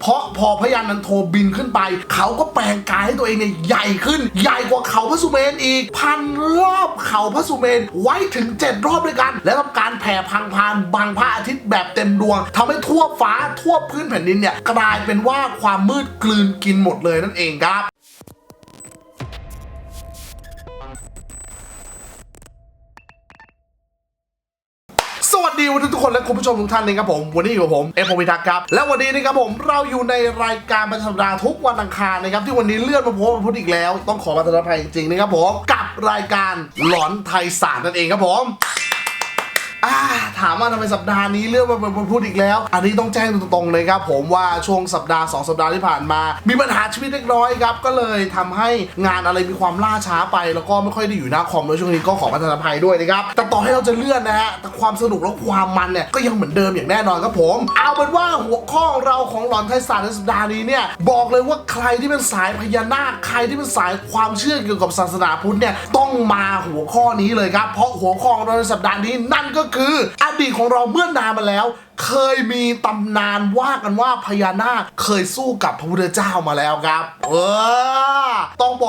เพราะพอพญานันโทบินขึ้นไป เขาก็แปลงกายให้ตัวเองเนี่ยใหญ่ขึ้น ใหญ่กว่าเขาพระสุเมนอีก พันรอบเขาพระสุเมนไว้ถึง 7 รอบด้วยกัน และทำการแผ่พังพานบังพระอาทิตย์แบบเต็มดวงทำให้ทั่วฟ้าทั่วพื้นแผ่นดินเนี่ยกลายเป็นว่าความมืดกลืนกินหมดเลยนั่นเองครับ ดีวันทุกคนและคุณผู้ชมทุกท่านนะครับผม วันนี้อยู่กับผมเอฟพงศ์พิทักษ์ครับ และวันนี้นะครับผมเราอยู่ในรายการประจำสัปดาห์ทุกวันอังคารนะครับที่วันนี้เลื่อนมาโพสมาพุธอีกแล้ว ต้องขอประทานอภัยจริงๆนะครับผมกับรายการหลอนไทยศาสตร์นั่นเองครับผม อ่าถามว่าทำไมสัปดาห์นี้เรื่องมันพูดอีกแล้ว อันนี้ต้องแจ้งตรงๆเลยครับผมว่าช่วงสัปดาห์ 2 สัปดาห์ที่ผ่านมา มีปัญหาชีวิตเล็กน้อยครับ ก็เลยทำให้งานอะไรมีความล่าช้าไป แล้วก็ไม่ค่อยได้อยู่หน้าคอมเลยช่วงนี้ก็ขอประทานอภัยด้วยนะครับ แต่ต่อให้เราจะเลื่อนนะฮะแต่ความสนุกและความมันเนี่ยก็ยังเหมือนเดิมอย่างแน่นอนครับผม เอาเป็นว่าหัวข้อเราของหลอนไทยศาสตร์ในสัปดาห์นี้เนี่ยบอกเลยว่าใครที่เป็นสายพญานาคใครที่เป็นสายความเชื่อเกี่ยวกับศาสนาพุทธเนี่ยต้องมาหัวข้อนี้เลยครับเพราะหัวข้อเราในสัปดาห์นี้นั่นก็คืออดีตของเราเมื่อนานมาแล้ว เคยมีตำนานว่ากันว่าพญานาคเคยสู้กับพระพุทธเจ้ามาแล้วครับ เออ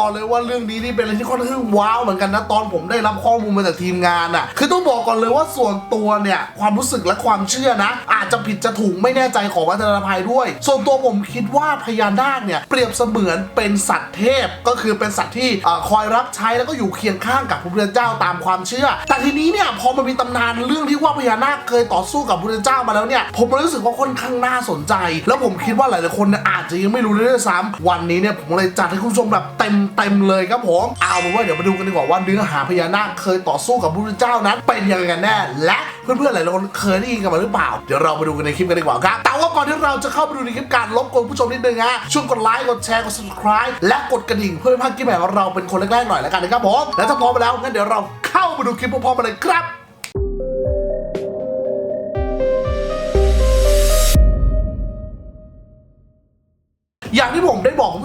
บอกเลยว่าเรื่องนี้นี่เป็นอะไรที่ค่อนข้างว้าวเหมือนกันนะตอนผมได้รับข้อมูลมาจากทีมงานอะคือต้องบอกก่อนเลยว่าส่วนตัวเนี่ยความรู้สึกและความเชื่อนะ อาจจะผิดจะถูกไม่แน่ใจของวัฒนภัยด้วย ส่วนตัวผมคิดว่าพญานาคเนี่ยเปรียบเสมือนเป็นสัตว์เทพ ก็คือเป็นสัตว์ที่อคอยรับใช้แล้วก็อยู่เคียงข้างกับพระพุทธเจ้าตามความเชื่อ แต่ทีนี้เนี่ยพอมันมีตำนานเรื่องที่ว่าพญานาคเคยต่อสู้กับพระพุทธเจ้ามาแล้วเนี่ยผมรู้สึกว่าค่อนข้างน่าสนใจ แล้วผมคิดว่าหลายๆคนเนี่ยอาจจะยังไม่รู้เลยด้วยซ้ำวันนี้เนี่ยผมเลยจัดให้คุณผู้ชมแบบเต็มเต็มๆเลยครับผมเอาเป็นว่าเดี๋ยวมาดูกันดีกว่าว่าเนื้อหาพญานาคเคยต่อสู้กับพระพุทธเจ้านั้น เป็นยังไงกันแน่และเพื่อนๆหลายคนเคยได้ยินกันมาหรือเปล่า เดี๋ยวเราไปดูกันในคลิปกันดีกว่าครับ แต่ว่าก่อนที่เราจะเข้าไปดูในคลิปการลบกวนผู้ชมนิดนึงฮะ ช่วยกดไลค์ กดแชร์ กด subscribe และกดกระดิ่งเพื่อให้พลาดคลิปใหม่ของเราเป็นคนแรกๆหน่อยแล้วกันนะครับผม และถ้าพร้อมแล้วงั้นเดี๋ยวเราเข้าไปดูคลิปพร้อมๆกันเลยครับ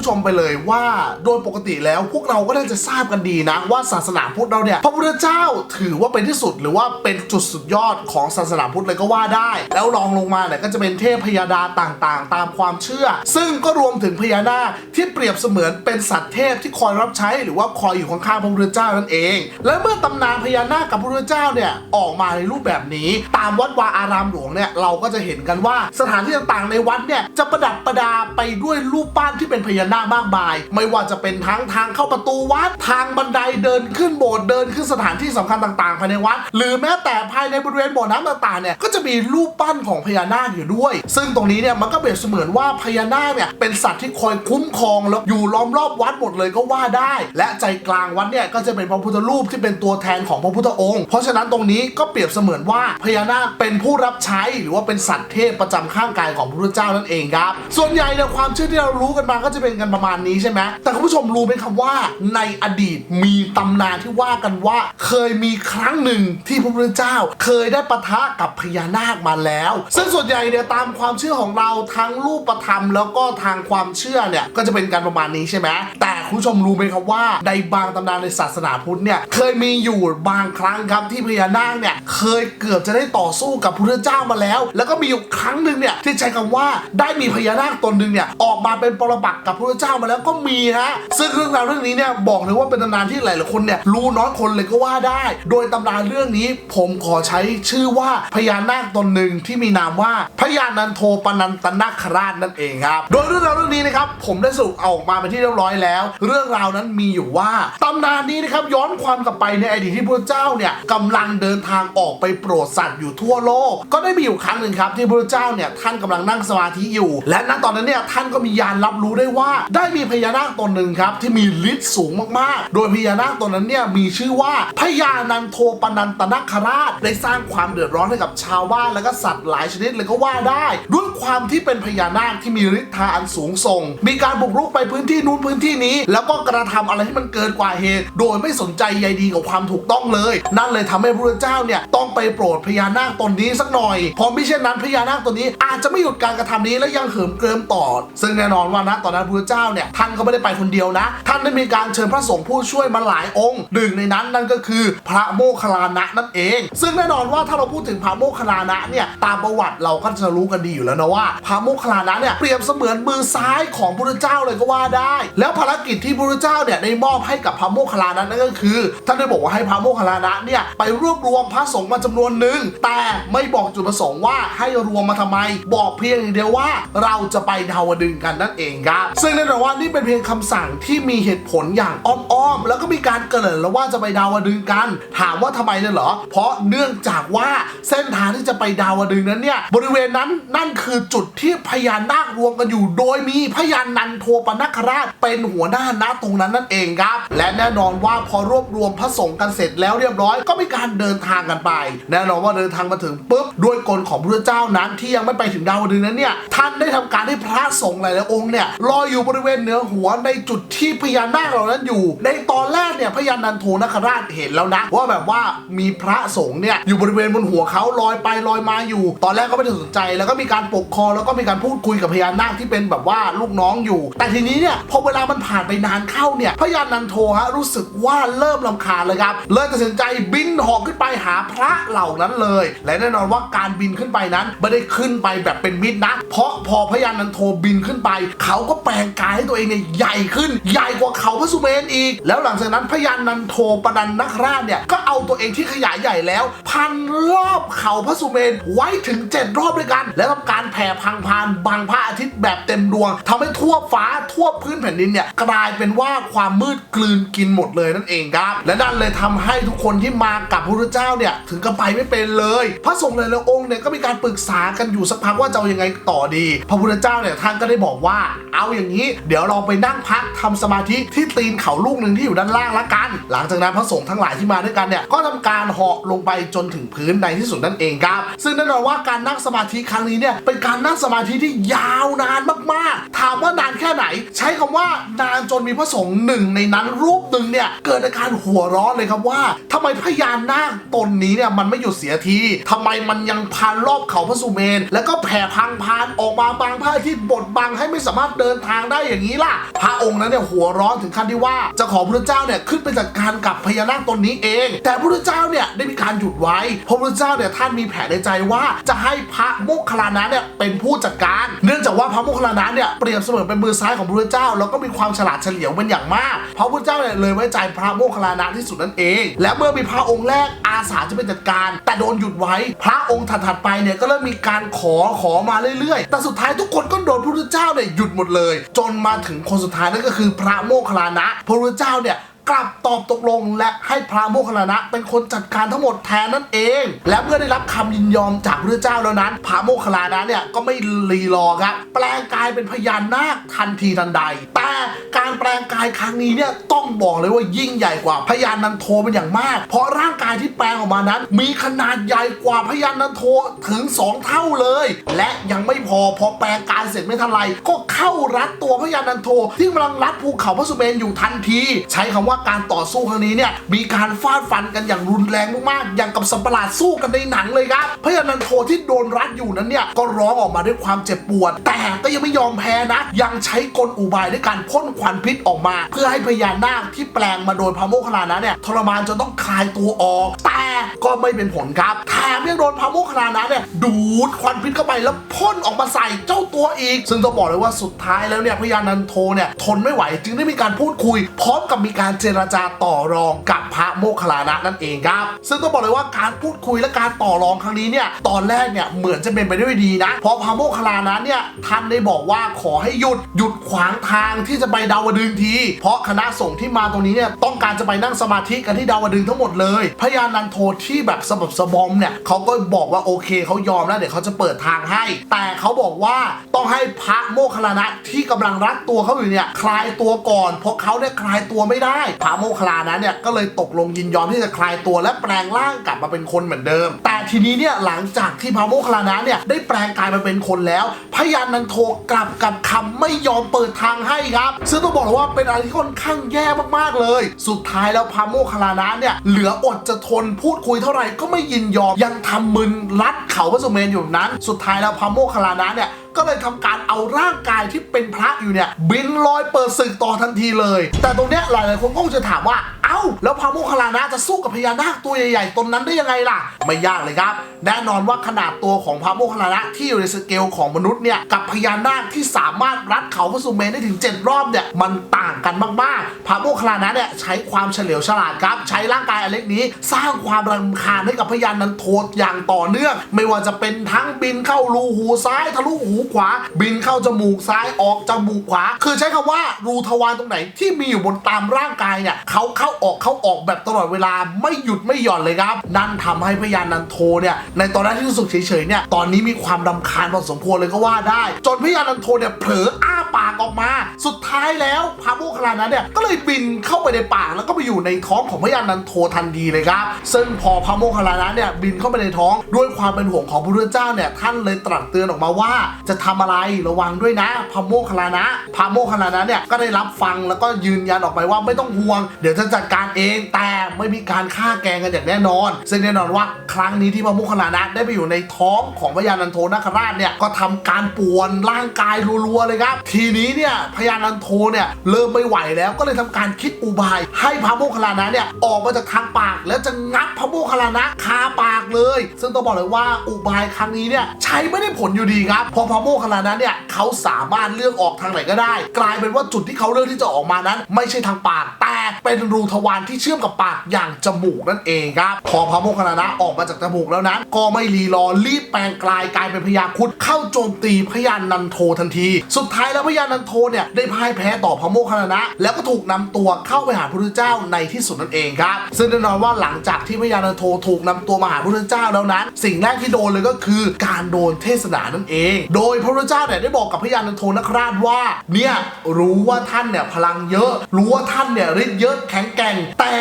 ชมไปเลยว่าโดยปกติแล้วพวกเราก็น่าจะทราบกันดีนะ ว่าศาสนาพุทธเราเนี่ยพระพุทธเจ้าถือว่าเป็นที่สุดหรือว่าเป็นจุดสุดยอดของศาสนาพุทธเลยก็ว่าได้ แล้วรองลงมาเนี่ยก็จะเป็นเทพพยาดาต่างๆ ตามความเชื่อ ซึ่งก็รวมถึงพญานาคที่เปรียบเสมือนเป็นสัตว์เทพที่คอยรับใช้หรือว่าคอยอยู่ข้างๆพระพุทธเจ้านั่นเอง และเมื่อตำนานพญานาคกับพระพุทธเจ้าเนี่ยออกมาในรูปแบบนี้ ตามวัดวาอารามหลวงเนี่ยเราก็จะเห็นกันว่าสถานที่ต่างๆในวัดเนี่ยจะประดับประดาไปด้วยรูปปั้นที่เป็นพญานาคมากมาย ไม่ว่าจะเป็นทั้งทางเข้าประตูวัดทางบันไดเดินขึ้นโบสถ์เดินขึ้นสถานที่สำคัญต่างๆ ภายในวัด หรือแม้แต่ภายในบริเวณบ่อน้ำต่างๆเนี่ยก็จะมีรูปปั้นของพญานาคอยู่ด้วย ซึ่งตรงนี้เนี่ยมันก็เปรียบเสมือนว่าพญานาคเนี่ยเป็นสัตว์ที่คอยคุ้มครองแล้วอยู่ล้อมรอบวัดหมดเลยก็ว่าได้ และใจกลางวัดเนี่ยก็จะเป็นพระพุทธรูปที่เป็นตัวแทนของพระพุทธองค์ เพราะฉะนั้นตรงนี้ก็เปรียบเสมือนว่าพญานาคเป็นผู้รับใช้หรือว่าเป็นสัตว์เทพประจำข้างกายของพระพุทธเจ้านั่นเองครับส่วนใหญ่เนี่ยความเชื่อที่เรารู้กันมาก็จะเป็นกันประมาณนี้ใช่ไหมแต่คุณผู้ชมรู้ไหมครับว่าในอดีตมีตำนานที่ว่ากันว่า เคยมีครั้งหนึ่งที่พระพุทธเจ้า เคยได้ปะทะกับพญานาคมาแล้ว ซึ่งส่วนใหญ่เนี่ยตามความเชื่อของเราทั้งรูปธรรม แล้วก็ทางความเชื่อเนี่ยก็จะเป็นการประมาณนี้ใช่ไหมแต่คุณผู้ชมรู้ไหมครับว่าในบางตำนานในศาสนาพุทธเนี่ยเคยมีอยู่บางครั้งครับที่พญานาคเนี่ยเคยเกือบจะได้ต่อสู้กับพระพุทธเจ้ามาแล้ว แล้วก็มีอยู่ครั้งหนึ่งเนี่ยที่ใช้คำว่าได้มีพญานาคตนหนึ่งเนี่ยออกมาเป็นปรปักษ์กับพระพุทธเจ้ามาแล้วก็มีฮะซึ่งเรื่องราวเรื่องนี้เนี่ยบอกเลยว่าเป็นตำนานที่หลายๆคนเนี่ยรู้น้อยคนเลยก็ว่าได้ โดยตำนานเรื่องนี้ผมขอใช้ชื่อว่าพญานาคตนหนึ่งที่มีนามว่าพญานันโทปนันตนาคราชนั่นเองครับ โดยเรื่องราวเรื่องนี้นะครับผมได้สรุปเอาออกมาเป็นที่เรียบร้อยแล้ว เรื่องราวนั้นมีอยู่ว่าตำนานนี้นะครับย้อนความกลับไปในอดีตที่พระเจ้าเนี่ยกำลังเดินทางออกไปโปรดสัตว์อยู่ทั่วโลก ก็ได้มีอยู่ครั้งหนึ่งครับที่พระเจ้าเนี่ยท่านกำลังนั่งสมาธิอยู่ และณตอนนั้นเนี่ยท่านก็มียานรับรู้ได้ว่าได้มีพญานาคตนหนึ่งครับที่มีฤทธิ์สูงมากๆ โดยพญานาคตนนั้นเนี่ยมีชื่อว่าพญานันโทปนันตนาคราชได้สร้างความเดือดร้อนให้กับชาวบ้านและก็สัตว์หลายชนิดเลยก็ว่าได้ ด้วยความที่เป็นพญานาคที่มีฤทธาอันสูงส่ง มีการบุกรุกไปพื้นที่นู้นพื้นที่นี้ แล้วก็กระทำอะไรที่มันเกินกว่าเหตุ โดยไม่สนใจใยดีกับความถูกต้องเลย นั่นเลยทำให้พระเจ้าเนี่ยต้องไปโปรดพญานาคตนนี้สักหน่อยเพราะไม่เช่นนั้นพญานาคตนนี้อาจจะไม่หยุดการกระทำนี้และยังเหิมเกริมต่อ ซึ่งแน่นอนนอนว่านะตอนนั้นพระเจ้าเนี่ยท่านก็ไม่ได้ไปคนเดียวนะ ท่านได้มีการเชิญพระสงฆ์ผู้ช่วยมาหลายองค์ หนึ่งในนั้นนั่นก็คือพระโมคคัลลานะนั่นเอง ซึ่งแน่นอนว่าถ้าเราพูดถึงพระโมคคัลลานะเนี่ยตามประวัติเราก็จะรู้กันดีอยู่แล้วนะว่า พระโมคคัลลานะเนี่ยเปรียบเสมือนมือซ้ายของพระเจ้าเลยก็ว่าได้ แล้วภารกิจที่พระเจ้าเนี่ยได้มอบให้กับพระโมคคัลลานะนั่นก็คือท่านได้บอกว่าให้พระโมคคัลลานะเนี่ยไปรวบรวมพระสงฆ์มาจำนวนหนึ่งแต่ไม่บอกจุดประสงค์ว่าให้รวมมาทำไม บอกเพียงเดียวว่าเราจะไปดาวดึงกันนั่นเองครับซึ่งแน่นอนว่านี่เป็นเพียงคำสั่งที่มีเหตุผลอย่างอ้อมๆ แล้วก็มีการเกริ่นแล้วว่าจะไปดาวดึงกัน ถามว่าทำไมเนี่ยเหรอ เพราะเนื่องจากว่าเส้นทางที่จะไปดาวดึงนั้นเนี่ยบริเวณนั้นนั่นคือจุดที่พญานาครวมกันอยู่ โดยมีพญานันโทปนคราชเป็นหัวหน้าณตรงนั้นนั่นเองครับ และแน่นอนว่าพอรวบรวมพระสงฆ์กันเสร็จแล้วเรียบร้อย ก็มีการเดินทางกันไป แน่นอนว่าเดินทางมาถึงปุ๊บด้วยกลของพระเจ้านั้นที่ยังไม่ไปถึงดาวดึงนั้นเนี่ยท่านได้ทำการให้พระสงฆ์หลายๆองค์เนี่ยลอยอยู่บริเวณเหนือหัวในจุดที่พญานาคเหล่านั้นอยู่ ในตอนแรกเนี่ยพญานันโทนคราชเห็นแล้วนะ ว่าแบบว่ามีพระสงฆ์เนี่ยอยู่บริเวณบนหัวเขาลอยไปลอยมาอยู่ ตอนแรกก็ไม่ได้สนใจ แล้วก็มีการปกคอแล้วก็มีการพูดคุยกับพญานาคที่เป็นแบบว่าลูกน้องอยู่ แต่ทีนี้เนี่ยพอเวลามันผ่านไปนานเข้าเนี่ยพญานันโทฮะรู้สึกว่าเริ่มลำคาญเลยครับเลยตัดสินใจบินหอกขึ้นไปหาพระเหล่านั้นเลย และแน่นอนว่าการบินขึ้นไปนั้นไม่ได้ขึ้นไปแบบเป็นมิตรนะ เพราะพอพญานันโทบินขึ้นไป เขาก็แปลงกายให้ตัวเองเนี่ยใหญ่ขึ้น ใหญ่กว่าเขาพระสุเมนอีก แล้วหลังจากนั้นพญานันโทปนันนัคราชเนี่ยก็เอาตัวเองที่ขยายใหญ่แล้ว พันรอบเขาพระสุเมนไว้ถึง 7 รอบด้วยกัน แล้วทำการแผ่พังพานบังพระอาทิตย์แบบเต็มดวงทำให้ทั่วฟ้าทั่วพื้นแผ่นดินเนี่ยกลายเป็นว่าความมืดกลืนกินหมดเลยนั่นเองครับ และนั่นเลยทำให้ทุกคนที่มากับพระพุทธเจ้าเนี่ยถึงกับไปไม่เป็นเลย พระสงฆ์หลายๆองค์เนี่ยก็มีการปรึกษากันอยู่สักพักว่าจะเอายังไงต่อดี พระพุทธเจ้าเนี่ยท่านก็ได้บอกว่า เอาอย่างนี้เดี๋ยวเราไปนั่งพักทำสมาธิที่ตีนเขาลูกหนึ่งที่อยู่ด้านล่างละกัน หลังจากนั้นพระสงฆ์ทั้งหลายที่มาด้วยกันเนี่ยก็ทำการเหาะลงไปจนถึงพื้นในที่สุดนั่นเองครับ ซึ่งแน่นอนว่าการนั่งสมาธิครั้งนี้เนี่ยเป็นการนั่งสมาธิที่ยาวนานมากๆ ถามว่านานแค่ไหน ใช้คำว่านานจนมีพระสงฆ์หนึ่งในนั้นรูปหนึ่งเนี่ยเกิดอาการหัวร้อนเลยครับว่าทำไมพญานาคตนนี้เนี่ยมันไม่หยุดเสียทีทำไมมันยังพันรอบเขาพระสุเมน แล้วก็แผ่พังพานออกมาบางพระอาทิตย์บดบังให้ไม่สามารถเดินทางได้อย่างนี้ล่ะ พระองค์นั้นเนี่ยหัวร้อนถึงขั้นที่ว่าจะขอพระเจ้าเนี่ยขึ้นไปจัดการกับพญานาคตนนี้เอง แต่พระเจ้าเนี่ยได้มีการหยุดไว้พระพระเจ้าเนี่ยท่านมีแผนในใจว่าจะให้พระโมคคัลลานะเนี่ยเป็นผู้จัดการ เนื่องจากว่าพระโมคคัลลานะเนี่ยเปรียบเสมือนเป็นมือซ้ายของพระเจ้าแล้วก็มีความฉลาดเฉลียวเป็นอย่างมากเพราะพระเจ้าเนี่ยเลยไว้ใจพระโมคคัลลานะที่สุดนั่นเอง และเมื่อมีพระองค์แรกอาสาจะเป็นจัดการ แต่โดนหยุดไว้ พระองค์ถัดๆไปเนี่ยก็เริ่มมีการขอขอมาเรื่อยๆ แต่สุดท้ายทุกคนก็โดนพระพุทธเจ้าเนี่ยหยุดหมดเลยจนมาถึงคนสุดท้ายนั่นก็คือพระโมคคัลลานะพระพุทธเจ้าเนี่ย กลับตอบตกลง และให้พระโมคคัลลานะ เป็นคนจัดการทั้งหมดแทนนั่นเอง และเมื่อได้รับคำยินยอมจากพระเจ้าแล้วนั้น พระโมคคัลลานะเนี่ยก็ไม่รีรอครับแปลงกายเป็นพญานาคทันทีทันใด แต่การแปลงกายครั้งนี้เนี่ยต้องบอกเลยว่ายิ่งใหญ่กว่าพญานันโทเป็นอย่างมาก เพราะร่างกายที่แปลงออกมานั้น มีขนาดใหญ่กว่าพญานันโทถึง 2 เท่าเลย และยังไม่พอพอแปลงกายเสร็จไม่ทันไรก็เข้ารัดตัวพญานันโทที่กำลังรัดภูเขาพระสุเมนอยู่ทันที ใช้คำว่าการต่อสู้ครั้งนี้เนี่ยมีการฟาดฟันกันอย่างรุนแรงมากๆอย่างกับสัตว์ปราดสู้กันในหนังเลยครับพญานันโทที่โดนรัดอยู่นั้นเนี่ยก็ร้องออกมาด้วยความเจ็บปวด แต่ก็ยังไม่ยอมแพ้นะ ยังใช้กลอุบายด้วยการพ่นควันพิษออกมา เพื่อให้พญานาคที่แปลงมาโดยพระโมคคัลลานะเนี่ยทรมานจนต้องคลายตัวออก แต่ก็ไม่เป็นผลครับแถมยังโดนพระโมคคัลลานะเนี่ยดูดควันพิษเข้าไปแล้วพ่นออกมาใส่เจ้าตัวอีก ซึ่งต้องบอกเลยว่าสุดท้ายแล้วเนี่ยพญานันโทเนี่ยทนไม่ไหวจึงได้มีการพูดคุย พร้อมกับมีการเจรจาต่อรองกับพระโมคคัลลานะนั่นเองครับ ซึ่งต้องบอกเลยว่าการพูดคุยและการต่อรองครั้งนี้เนี่ยตอนแรกเนี่ยเหมือนจะเป็นไปด้วยดีนะ เพราะพระโมคคัลลานะเนี่ยท่านได้บอกว่าขอให้หยุดหยุดขวางทางที่จะไปดาวดึงที เพราะคณะสงฆ์ที่มาตรงนี้เนี่ยต้องการจะไปนั่งสมาธิกันที่ดาวดึงทั้งหมดเลย พญานันโทที่แบบสะบับสบอมเนี่ยเขาก็บอกว่าโอเคเขายอมแล้วเดี๋ยวเขาจะเปิดทางให้ แต่เขาบอกว่าต้องให้พระโมคคัลลานะที่กำลังรัดตัวเขาอยู่เนี่ยคลายตัวก่อนเพราะเขาเนี่ยคลายตัวไม่ได้พระโมคคัลลานะเนี่ยก็เลยตกลงยินยอมที่จะคลายตัวและแปลงร่างกลับมาเป็นคนเหมือนเดิม แต่ทีนี้เนี่ยหลังจากที่พระโมคคัลลานะเนี่ยได้แปลงกายมาเป็นคนแล้วพญานันโทกลับกับคำไม่ยอมเปิดทางให้ครับ ซึ่งต้องบอกเลยว่าเป็นอะไรที่ค่อนข้างแย่มากๆเลย สุดท้ายแล้วพระโมคคัลลานะเนี่ยเหลืออดจะทนพูดคุยเท่าไหร่ก็ไม่ยินยอมยังทำมึนรัดเขาพระสุเมนอยู่นั้น สุดท้ายแล้วพระโมคคัลลานะเนี่ย ก็เลยทำการเอาร่างกายที่เป็นพระอยู่เนี่ยบินลอยเปิดศึกต่อทันทีเลย แต่ตรงเนี้ยหลายๆคนก็คงจะถามว่าเอ้า แล้วพระโมคคัลลานะจะสู้กับพญานาคตัวใหญ่ๆตนนั้นได้ยังไงล่ะ ไม่ยากเลยครับ แน่นอนว่าขนาดตัวของพระโมคคัลลานะที่อยู่ในสเกลของมนุษย์เนี่ยกับพญานาคที่สามารถรัดเขาพระสุเมนได้ถึง 7 รอบเนี่ยมันต่างกันมากๆ พระโมคคัลลานะเนี่ยใช้ความเฉลียวฉลาดครับ ใช้ร่างกายอันเล็กนี้ สร้างความรำคาญให้กับพญานันโทอย่างต่อเนื่อง ไม่ว่าจะเป็นทั้งบินเข้ารูหูซ้ายทะลุหูขวา บินเข้าจมูกซ้ายออกจมูกขวา คือใช้คำว่ารูทวารตรงไหนที่มีอยู่บนตามร่างกายเนี่ยเขาเข้าออกเข้าออกแบบตลอดเวลาไม่หยุดไม่หย่อนเลยครับ นั่นทำให้พญานันโทเนี่ยในตอนแรกที่รู้สึกเฉยๆเนี่ยตอนนี้มีความรำคาญพอสมควรเลยก็ว่าได้ จนพญานันโทเนี่ยเผลออ้าปากออกมา สุดท้ายแล้วพระโมคคัลานะเนี่ยก็เลยบินเข้าไปในปากแล้วก็ไปอยู่ในท้องของพญานันโททันทีเลยครับซึ่งพอพระโมคคัลลานะเนี่ยบินเข้าไปในท้องด้วยความเป็นห่วงของพระพุทธเจ้าเนี่ยท่านเลยตรัสเตือนออกมาว่าจะทำอะไรระวังด้วยนะพะโมคลานะพะโมคลานะเนี่ยก็ได้รับฟังแล้วก็ยืนยันออกไปว่าไม่ต้องห่วง เดี๋ยวจะจัดการเองแต่ไม่มีการฆ่าแกงกันอย่างแน่นอน ซึ่งแน่นอนว่าครั้งนี้ที่พะโมคลานะได้ไปอยู่ในท้องของพญานันโทนาคราชเนี่ยก็ทำการป่วนร่างกายรัวๆเลยครับ ทีนี้เนี่ยพญานันโทเนี่ยเริ่มไม่ไหวแล้วก็เลยทำการคิดอุบาย ให้พระโมคคัลลานะเนี่ยออกมาจากทางปาก แล้วจะงับพระโมคคัลลานะคาปากเลย ซึ่งต้องบอกเลยว่าอุบายครั้งนี้เนี่ยใช้ไม่ได้ผลอยู่ดีครับพอพระโมคคัลลานเนี่ยเขาสามารถเลือกออกทางไหนก็ได้ กลายเป็นว่าจุดที่เขาเลือกที่จะออกมานั้น ไม่ใช่ทางปาก แต่เป็นรูทวารที่เชื่อมกับปากอย่างจมูกนั่นเองครับพอพระโมคคัลลานะออกมาจากจมูกแล้วนั้น ก็ไม่รีรอรีบแปลงกลายกลายเป็นพญาคุดเข้าโจมตีพญานันโททันที สุดท้ายแล้วพญานันโทเนี่ยได้พ่ายแพ้ต่อพระโมคคัลลานะ แล้วก็ถูกนำตัวเข้าไปหาพระพุทธเจ้าในที่สุดนั่นเองครับซึ่งแน่นอนว่าหลังจากที่พญานันโทถูกนำตัวมาหาพระพุทธเจ้าแล้วนั้น สิ่งแรกที่โดนเลยก็คือการโดนเทศนานั่นเอง โดยพระพุทธเจ้าเนี่ยได้บอกกับพญานันโทนคราชว่า เนี่ยรู้ว่าท่านเนี่ยพลังเยอะ รู้ว่าท่านเนี่ยฤทธิ์เยอะแข็งแกร่งแต่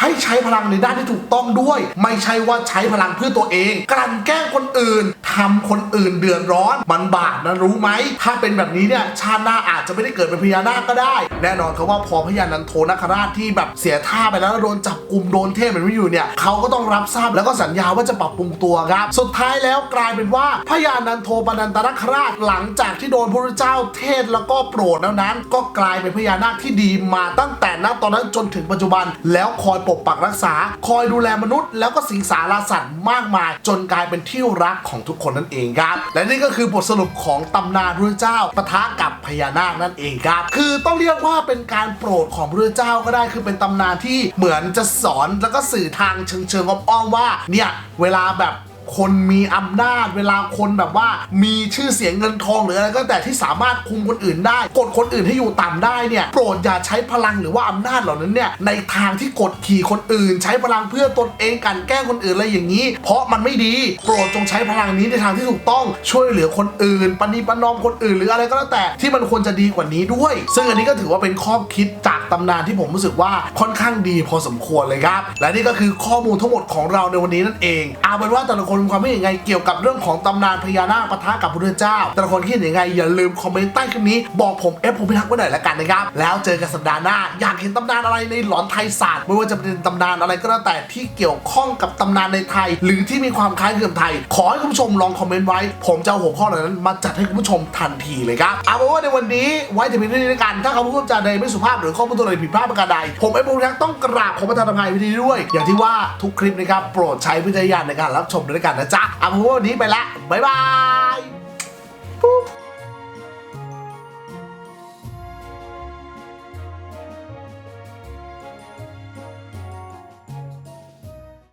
ให้ใช้พลังในด้านที่ถูกต้องด้วย ไม่ใช่ว่าใช้พลังเพื่อตัวเองกลั่นแกล้งคนอื่นทำคนอื่นเดือดร้อนมันบาปนะรู้ไหมถ้าเป็นแบบนี้เนี่ยชาติหน้าอาจจะไม่ได้เกิดเป็นพญานาคก็ได้ แน่นอนครับว่าพอพญานันโทนาคราชที่แบบเสียท่าไปแล้วโดนจับกลุ่มโดนเทพมันไม่อยู่เนี่ยเขาก็ต้องรับทราบแล้วก็สัญญาว่าจะปรับปรุงตัวครับสุดท้ายแล้วกลายเป็นว่าพญานันโทปนันตนาคราชหลังจากที่โดนพระเจ้าเทศแล้วก็โปรดแล้วนั้น ก็กลายเป็นพญานาคที่ดีมาตั้งแต่ณตอนนั้นจนถึงปัจจุบันแล้วคอยปกปักรักษา คอยดูแลมนุษย์ แล้วก็สิงสารสัตว์มากมาย จนกลายเป็นที่รักของทุกคนนั่นเองครับและนี่ก็คือบทสรุปของตำนานพระเจ้าปะทะกับพญานาคนั่นเองครับ คือต้องเรียกว่าเป็นการโปรดของพระเจ้าก็ได้คือเป็นตำนานที่เหมือนจะสอนแล้วก็สื่อทางเชิงเชิงอ้อมๆว่าเนี่ยเวลาแบบ คนมีอำนาจเวลาคนแบบว่า มีชื่อเสียงเงินทองหรืออะไรก็แต่ที่สามารถคุมคนอื่นได้ กดคนอื่นให้อยู่ต่ำได้เนี่ยโปรดอย่าใช้พลังหรือว่าอำนาจเหล่านั้นเนี่ยในทางที่กดขี่คนอื่น ใช้พลังเพื่อตนเองกันแกล้งคนอื่นอะไรอย่างนี้ เพราะมันไม่ดี โปรดจงใช้พลังนี้ในทางที่ถูกต้องช่วยเหลือคนอื่นปณีปนอมคนอื่นหรืออะไรก็แล้วแต่ที่มันควรจะดีกว่านี้ด้วย ซึ่งอันนี้ก็ถือว่าเป็นข้อคิดจากตำนานที่ผมรู้สึกว่าค่อนข้างดีพอสมควรเลยครับ และนี่ก็คือข้อมูลทั้งหมดของเราในวันนี้นั่นเองเอาเป็นว่าแต่ละคนมีความคิดเห็นยังไงเกี่ยวกับเรื่องของตำนานพญานาคปะทะกับพระพุทธเจ้า แต่ละคนคิดยังไงอย่าลืมคอมเมนต์ใต้คลิปนี้บอกผมเอฟผมพิทักษ์ไว้หน่อยละกันนะครับ แล้วเจอกันสัปดาห์หน้า อยากเห็นตำนานอะไรในหลอนไทยศาสตร์ไม่ว่าจะเป็นตำนานอะไรก็แล้วแต่ที่เกี่ยวข้องกับตำนานในไทย หรือที่มีความคล้ายคลึงไทย ขอให้คุณผู้ชมลองคอมเมนต์ไว้ ผมจะเอาหัวข้อเหล่านั้นมาจัดให้คุณผู้ชมทันทีเลยครับเอาเป็นว่าในวันนี้ไว้แต่เพียงเท่านี้ละกัน ถ้าคำพูดจาใดไม่สุภาพหรือข้อมูลตัวใดผิดพลาดประการใดผมเอฟผมพิทักษ์ต้องกราบขอประทานอภัยวิธีด้วย อย่างที่ว่าทุกคลิปนะครับโปรดใช้วิจารณญาณในการรับชมด้วยกันนะจ๊ะเอาเป็นว่าวันนี้ไปละบ๊ายบาย